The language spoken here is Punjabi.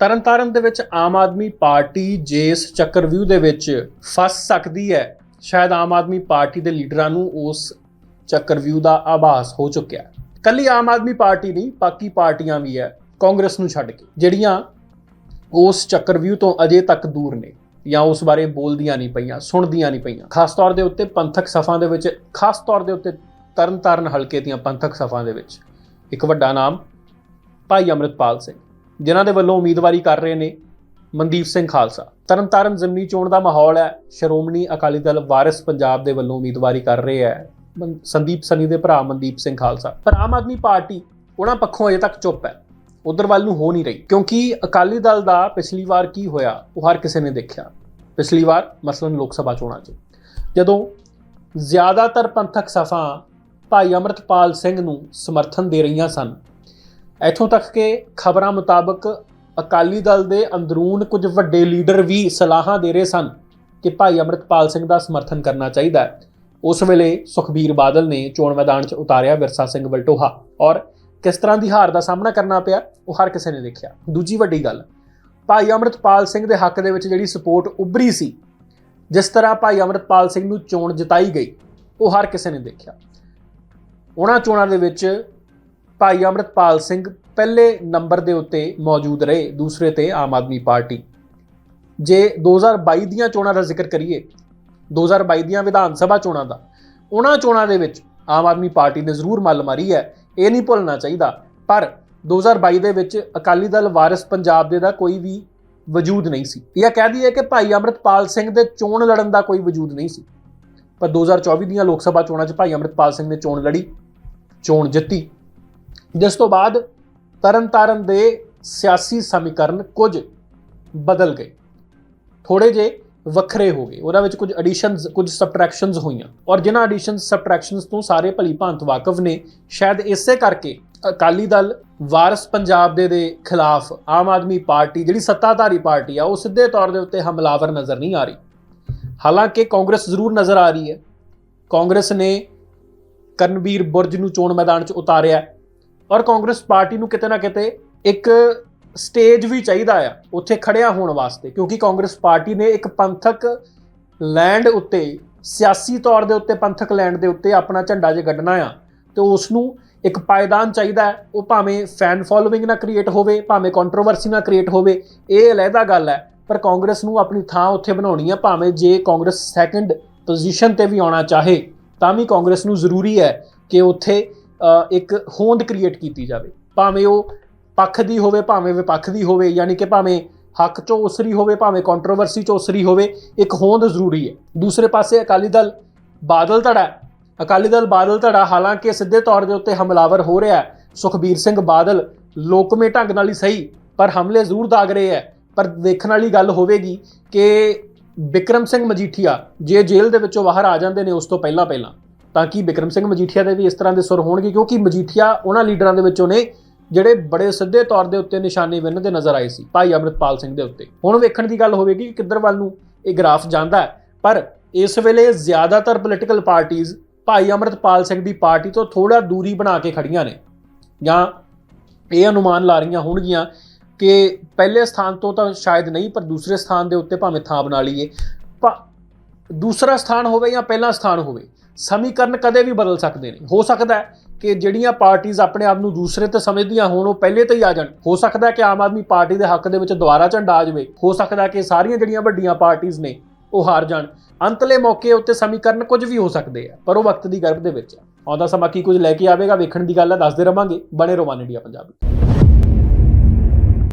ਤਰਨਤਾਰਨ ਦੇ ਵਿੱਚ ਆਮ ਆਦਮੀ ਪਾਰਟੀ ਜੇ ਇਸ ਚੱਕਰਵਿਊਹ ਦੇ ਵਿੱਚ ਫਸ ਸਕਦੀ ਹੈ। ਸ਼ਾਇਦ ਆਮ ਆਦਮੀ ਪਾਰਟੀ ਦੇ ਲੀਡਰਾਂ ਨੂੰ ਉਸ ਚੱਕਰਵਿਊ ਦਾ ਆਭਾਸ ਹੋ ਚੁੱਕਿਆ ਹੈ। ਕੱਲੀ ਆਮ ਆਦਮੀ ਪਾਰਟੀ ਨਹੀਂ, ਬਾਕੀ ਪਾਰਟੀਆਂ ਵੀ ਹੈ, ਕਾਂਗਰਸ ਨੂੰ ਛੱਡ ਕੇ, ਜਿਹੜੀਆਂ ਉਸ ਚੱਕਰਵਿਊਹ ਤੋਂ ਅਜੇ ਤੱਕ ਦੂਰ ਨੇ ਜਾਂ ਉਸ ਬਾਰੇ ਬੋਲਦੀਆਂ ਨਹੀਂ ਪਈਆਂ, ਸੁਣਦੀਆਂ ਨਹੀਂ ਪਈਆਂ। ਖਾਸ ਤੌਰ ਦੇ ਉੱਤੇ ਪੰਥਕ ਸਫਾਂ ਦੇ ਵਿੱਚ, ਖਾਸ ਤੌਰ ਦੇ ਉੱਤੇ ਤਰਨਤਾਰਨ ਹਲਕੇ ਦੀਆਂ ਪੰਥਕ ਸਫਾਂ ਦੇ ਵਿੱਚ ਇੱਕ ਵੱਡਾ ਨਾਮ ਭਾਈ ਅਮਰਿਤਪਾਲ ਸਿੰਘ। ਜਿਨ੍ਹਾਂ ਦੇ ਵੱਲੋਂ ਉਮੀਦਵਾਰੀ ਕਰ ਰਹੇ ਨੇ ਮਨਦੀਪ ਸਿੰਘ ਖਾਲਸਾ। ਤਰਨਤਾਰਨ ਜ਼ਮਨੀ ਚੋਣ ਦਾ ਮਾਹੌਲ ਹੈ। ਸ਼੍ਰੋਮਣੀ ਅਕਾਲੀ ਦਲ ਵਾਰਿਸ ਪੰਜਾਬ ਦੇ ਵੱਲੋਂ ਉਮੀਦਵਾਰੀ ਕਰ ਰਹੇ ਹੈ। ਸੰਦੀਪ ਸਨੀ ਦੇ ਭਰਾ ਮਨਦੀਪ ਸਿੰਘ ਖਾਲਸਾ। ਪਰ ਆਮ ਆਦਮੀ ਪਾਰਟੀ ਉਹਨਾਂ ਪੱਖੋਂ ਅਜੇ ਤੱਕ ਚੁੱਪ ਹੈ। ਉਧਰ ਵੱਲ ਨੂੰ ਹੋ ਨਹੀਂ ਰਹੀ। ਕਿਉਂਕਿ ਅਕਾਲੀ ਦਲ ਦਾ ਪਿਛਲੀ ਵਾਰ ਕੀ ਹੋਇਆ, ਉਹ ਹਰ ਕਿਸੇ ਨੇ ਦੇਖਿਆ। ਪਿਛਲੀ ਵਾਰ ਮਸਲਨ ਲੋਕ ਸਭਾ ਚੋਣਾਂ 'ਚ। ਜਦੋਂ ਜ਼ਿਆਦਾਤਰ ਪੰਥਕ ਸਫਾਂ ਭਾਈ ਅਮਰਤਪਾਲ ਸਿੰਘ ਨੂੰ ਸਮਰਥਨ ਦੇ ਰਹੀਆਂ ਸਨ ਇੱਥੋਂ ਤੱਕ ਕਿ ਖਬਰਾਂ ਮੁਤਾਬਕ ਅਕਾਲੀ ਦਲ ਦੇ ਅੰਦਰੂਨ ਕੁਝ ਵੱਡੇ ਲੀਡਰ ਵੀ ਸਲਾਹਾਂ ਦੇ ਰਹੇ ਸਨ ਕਿ ਭਾਈ ਅਮਰਤਪਾਲ ਸਿੰਘ ਦਾ ਸਮਰਥਨ ਕਰਨਾ ਚਾਹੀਦਾ ਹੈ। ਉਸ ਵੇਲੇ ਸੁਖਬੀਰ ਬਾਦਲ ਨੇ ਚੋਣ ਮੈਦਾਨ 'ਚ ਉਤਾਰਿਆ ਵਿਰਸਾ ਸਿੰਘ ਵਲਟੋਹਾ ਔਰ ਕਿਸ ਤਰ੍ਹਾਂ ਦੀ ਹਾਰ ਦਾ ਸਾਹਮਣਾ ਕਰਨਾ ਪਿਆ, ਉਹ ਹਰ ਕਿਸੇ ਨੇ ਦੇਖਿਆ। ਦੂਜੀ ਵੱਡੀ ਗੱਲ, ਭਾਈ ਅਮਰਤਪਾਲ ਸਿੰਘ ਦੇ ਹੱਕ ਦੇ ਵਿੱਚ ਜਿਹੜੀ ਸਪੋਰਟ ਉੱਭਰੀ ਸੀ, ਜਿਸ ਤਰ੍ਹਾਂ ਭਾਈ ਅਮਰਤਪਾਲ ਸਿੰਘ ਨੂੰ ਚੋਣ ਜਿਤਾਈ ਗਈ, ਉਹ ਹਰ ਕਿਸੇ ਨੇ ਦੇਖਿਆ। ਉਹਨਾਂ ਚੋਣਾਂ ਦੇ ਵਿੱਚ ਭਾਈ ਅਮਰਤਪਾਲ ਸਿੰਘ ਪਹਿਲੇ ਨੰਬਰ ਦੇ ਉੱਤੇ ਮੌਜੂਦ ਰਹੇ, ਦੂਸਰੇ ਤੇ ਆਮ ਆਦਮੀ ਪਾਰਟੀ। ਜੇ 2022 ਦੀਆਂ ਚੋਣਾਂ ਦਾ ਜ਼ਿਕਰ ਕਰੀਏ 2022 ਦੀਆਂ ਵਿਧਾਨ ਸਭਾ ਚੋਣਾਂ ਦਾ, ਉਹਨਾਂ ਚੋਣਾਂ ਦੇ ਵਿੱਚ ਆਮ ਆਦਮੀ ਪਾਰਟੀ ਨੇ ਜ਼ਰੂਰ ਮੱਲ ਮਾਰੀ ਹੈ, ਇਹ ਨਹੀਂ ਭੁੱਲਣਾ ਚਾਹੀਦਾ। ਪਰ 2022 ਦੇ ਵਿੱਚ ਅਕਾਲੀ ਦਲ ਵਾਰਿਸ ਪੰਜਾਬ ਦੇ ਦਾ ਕੋਈ ਵੀ ਵਜੂਦ ਨਹੀਂ ਸੀ। ਇਹ ਕਹਿ ਦਈਏ ਕਿ ਭਾਈ ਅਮਰਤਪਾਲ ਸਿੰਘ ਦੇ ਚੋਣ ਲੜਨ ਦਾ ਕੋਈ ਵਜੂਦ ਨਹੀਂ ਸੀ। ਪਰ 2024 ਦੀਆਂ ਲੋਕ ਸਭਾ ਚੋਣਾਂ 'ਚ ਭਾਈ ਅਮਰਤਪਾਲ ਸਿੰਘ ਨੇ ਚੋਣ ਲੜੀ, ਚੋਣ ਜਿੱਤੀ। ਜਿਸ ਤੋਂ ਬਾਅਦ ਤਰਨਤਾਰਨ ਦੇ ਸਿਆਸੀ ਸਮੀਕਰਨ ਕੁਝ ਬਦਲ ਗਏ। ਥੋੜੇ ਜੇ ਵੱਖਰੇ ਹੋ ਗਏ। ਉਹਦੇ ਵਿੱਚ ਕੁਝ ਐਡੀਸ਼ਨਸ ਕੁਝ ਸਬਟ੍ਰੈਕਸ਼ਨਸ ਹੋਈਆਂ। ਔਰ ਜਿਨ੍ਹਾਂ ਐਡੀਸ਼ਨਸ ਸਬਟ੍ਰੈਕਸ਼ਨਸ ਤੋਂ ਸਾਰੇ ਭਲੀ ਭਾਂਤ ਵਾਕਫ ਨੇ, ਸ਼ਾਇਦ ਇਸੇ ਕਰਕੇ ਅਕਾਲੀ ਦਲ, ਵਾਰਿਸ ਪੰਜਾਬ ਦੇ ਦੇ ਖਿਲਾਫ ਆਮ ਆਦਮੀ ਪਾਰਟੀ, ਜਿਹੜੀ ਸੱਤਾਧਾਰੀ ਪਾਰਟੀ ਆ, ਉਹ ਸਿੱਧੇ ਤੌਰ ਦੇ ਉੱਤੇ ਹਮਲਾਵਰ ਨਜ਼ਰ ਨਹੀਂ ਆ ਰਹੀ। ਹਾਲਾਂਕਿ ਕਾਂਗਰਸ ਜ਼ਰੂਰ ਨਜ਼ਰ ਆ ਰਹੀ ਹੈ। ਕਾਂਗਰਸ ਨੇ ਕਰਨਵੀਰ ਬੁਰਜ ਨੂੰ ਚੋਣ ਮੈਦਾਨ 'ਚ ਉਤਾਰਿਆ। ਔਰ ਕਾਂਗਰਸ ਪਾਰਟੀ ਨੂੰ ਕਿਤੇ ਨਾ ਕਿਤੇ ਇੱਕ ਸਟੇਜ ਵੀ ਚਾਹੀਦਾ ਆ, ਉੱਥੇ ਖੜਿਆ ਹੋਣ ਵਾਸਤੇ, ਕਿਉਂਕਿ ਕਾਂਗਰਸ ਪਾਰਟੀ ਨੇ ਇੱਕ ਪੰਥਕ ਲੈਂਡ ਉੱਤੇ, ਸਿਆਸੀ ਤੌਰ ਦੇ ਉੱਤੇ ਪੰਥਕ ਲੈਂਡ ਦੇ ਉੱਤੇ ਆਪਣਾ ਝੰਡਾ ਜੇ ਗੱਡਣਾ ਆ, ਤੇ ਉਸ ਨੂੰ ਇੱਕ ਪਾਇਦਾਨ ਚਾਹੀਦਾ ਉਹ ਭਾਵੇਂ ਫੈਨ ਫੋਲੋਇੰਗ ਨਾ ਕ੍ਰੀਏਟ ਹੋਵੇ, ਭਾਵੇਂ ਕੰਟਰੋਵਰਸੀ ਨਾ ਕ੍ਰੀਏਟ ਹੋਵੇ, ਇਹ ਅਲੱਗਾ ਗੱਲ ਹੈ, ਪਰ ਕਾਂਗਰਸ ਨੂੰ ਆਪਣੀ ਥਾਂ ਉੱਥੇ ਬਣਾਉਣੀ ਹੈ ਭਾਵੇਂ ਜੇ ਕਾਂਗਰਸ ਸੈਕੰਡ ਪੋਜੀਸ਼ਨ ਤੇ ਵੀ ਆਉਣਾ ਚਾਹੇ, ਤਾਂ ਵੀ ਕਾਂਗਰਸ ਨੂੰ ਜ਼ਰੂਰੀ ਹੈ ਕਿ ਉੱਥੇ ਇੱਕ ਹੋਂਦ ਕ੍ਰੀਏਟ ਕੀਤੀ ਜਾਵੇ। ਭਾਵੇਂ ਉਹ ਪੱਖ ਦੀ ਹੋਵੇ, ਭਾਵੇਂ ਵਿਪੱਖ ਦੀ ਹੋਵੇ, ਯਾਨੀ ਕਿ ਭਾਵੇਂ ਹੱਕ ਚੋਂ ਉਸਰੀ ਹੋਵੇ, ਭਾਵੇਂ ਕੰਟਰੋਵਰਸੀ ਚੋਂ ਉਸਰੀ ਹੋਵੇ, ਇੱਕ ਹੋਂਦ ਜ਼ਰੂਰੀ ਹੈ। ਦੂਸਰੇ ਪਾਸੇ ਅਕਾਲੀ ਦਲ ਬਾਦਲ ਧੜਾ ਅਕਾਲੀ ਦਲ ਬਾਦਲ ਧੜਾ ਹਾਲਾਂਕਿ ਸਿੱਧੇ ਤੌਰ ਦੇ ਉੱਤੇ ਹਮਲਾਵਰ ਹੋ ਰਿਹਾ ਹੈ। ਸੁਖਬੀਰ ਸਿੰਘ ਬਾਦਲ ਲੋਕਮੇ ਢੰਗ ਨਾਲ ਹੀ ਸਹੀ, ਪਰ ਹਮਲੇ ਜ਼ਰੂਰ ਦਾਗ ਰਹੇ ਹੈ। ਪਰ ਦੇਖਣ ਵਾਲੀ ਗੱਲ ਹੋਵੇਗੀ ਕਿ ਵਿਕਰਮ ਸਿੰਘ ਮਜੀਠੀਆ ਜੇ ਜੇਲ੍ਹ ਦੇ ਵਿੱਚੋਂ ਬਾਹਰ ਆ ਜਾਂਦੇ ਨੇ ਉਸ ਤੋਂ ਪਹਿਲਾਂ ਪਹਿਲਾਂ ਤਾਂ ਕਿ ਬਿਕਰਮ ਸਿੰਘ ਮਜੀਠੀਆ ਦੇ ਵੀ ਇਸ ਤਰ੍ਹਾਂ ਦੇ ਸੁਰ ਹੋਣਗੇ, ਕਿਉਂਕਿ ਮਜੀਠੀਆ ਉਹਨਾਂ ਲੀਡਰਾਂ ਦੇ ਵਿੱਚੋਂ ਨੇ ਜਿਹੜੇ ਬੜੇ ਸਿੱਧੇ ਤੌਰ ਦੇ ਉੱਤੇ ਨਿਸ਼ਾਨੇ ਵਿੰਨਦੇ ਨਜ਼ਰ ਆਏ ਸੀ, ਭਾਈ ਅਮਰਿਤਪਾਲ ਸਿੰਘ ਦੇ ਉੱਤੇ। ਹੁਣ ਵੇਖਣ ਦੀ ਗੱਲ ਹੋਵੇਗੀ ਕਿ ਕਿੱਧਰ ਵੱਲ ਨੂੰ ਇਹ ਗ੍ਰਾਫ ਜਾਂਦਾ ਹੈ। ਪਰ ਇਸ ਵੇਲੇ ਜ਼ਿਆਦਾਤਰ ਪੋਲੀਟੀਕਲ ਪਾਰਟੀਆਂ ਭਾਈ ਅਮਰਿਤਪਾਲ ਸਿੰਘ ਦੀ ਪਾਰਟੀ ਤੋਂ ਥੋੜਾ ਦੂਰੀ ਬਣਾ ਕੇ ਖੜੀਆਂ ਨੇ। ਜਾਂ ਇਹ ਅਨੁਮਾਨ ਲਾ ਰਹੀਆਂ ਹੋਣਗੀਆਂ ਕਿ ਪਹਿਲੇ ਸਥਾਨ ਤੋਂ ਤਾਂ ਸ਼ਾਇਦ ਨਹੀਂ, ਪਰ ਦੂਸਰੇ ਸਥਾਨ ਦੇ ਉੱਤੇ ਭਾਵੇਂ ਥਾਂ ਬਣਾ ਲਈਏ। ਪਰ ਦੂਸਰਾ ਸਥਾਨ ਹੋਵੇ ਜਾਂ ਪਹਿਲਾ ਸਥਾਨ ਹੋਵੇ ਸਮੀਕਰਨ ਕਦੇ ਵੀ ਬਦਲ ਸਕਦੇ ਨੇ। ਹੋ ਸਕਦਾ ਹੈ ਕਿ ਜਿਹੜੀਆਂ ਪਾਰਟੀਆਂ ਆਪਣੇ ਆਪ ਨੂੰ ਦੂਸਰੇ ਤੇ ਸਮਝਦੀਆਂ ਹੋਣ, ਉਹ ਪਹਿਲੇ ਤੇ ਹੀ ਆ ਜਾਣ। ਹੋ ਸਕਦਾ ਹੈ ਕਿ ਆਮ ਆਦਮੀ ਪਾਰਟੀ ਦੇ ਹੱਕ ਦੇ ਵਿੱਚ ਦੁਬਾਰਾ ਝੰਡਾ ਆ ਜਾਵੇ। ਹੋ ਸਕਦਾ ਹੈ ਕਿ ਸਾਰੀਆਂ ਜਿਹੜੀਆਂ ਵੱਡੀਆਂ ਪਾਰਟੀਆਂ ਨੇ, ਉਹ ਹਾਰ ਜਾਣ। ਅੰਤਲੇ ਮੌਕੇ ਉੱਤੇ ਸਮੀਕਰਨ ਕੁਝ ਵੀ ਹੋ ਸਕਦੇ ਆ, ਪਰ ਉਹ ਵਕਤ ਦੀ ਗਰਭ ਦੇ ਵਿੱਚ ਆ। ਆਉਂਦਾ ਸਮਾਂ ਕੀ ਕੁਝ ਲੈ ਕੇ ਆਵੇਗਾ, ਵੇਖਣ ਦੀ ਗੱਲ ਹੈ, ਦੱਸਦੇ ਰਵਾਂਗੇ। ਬਣੇ ਰਵਾਨ ਇੰਡੀਆ ਪੰਜਾਬੀ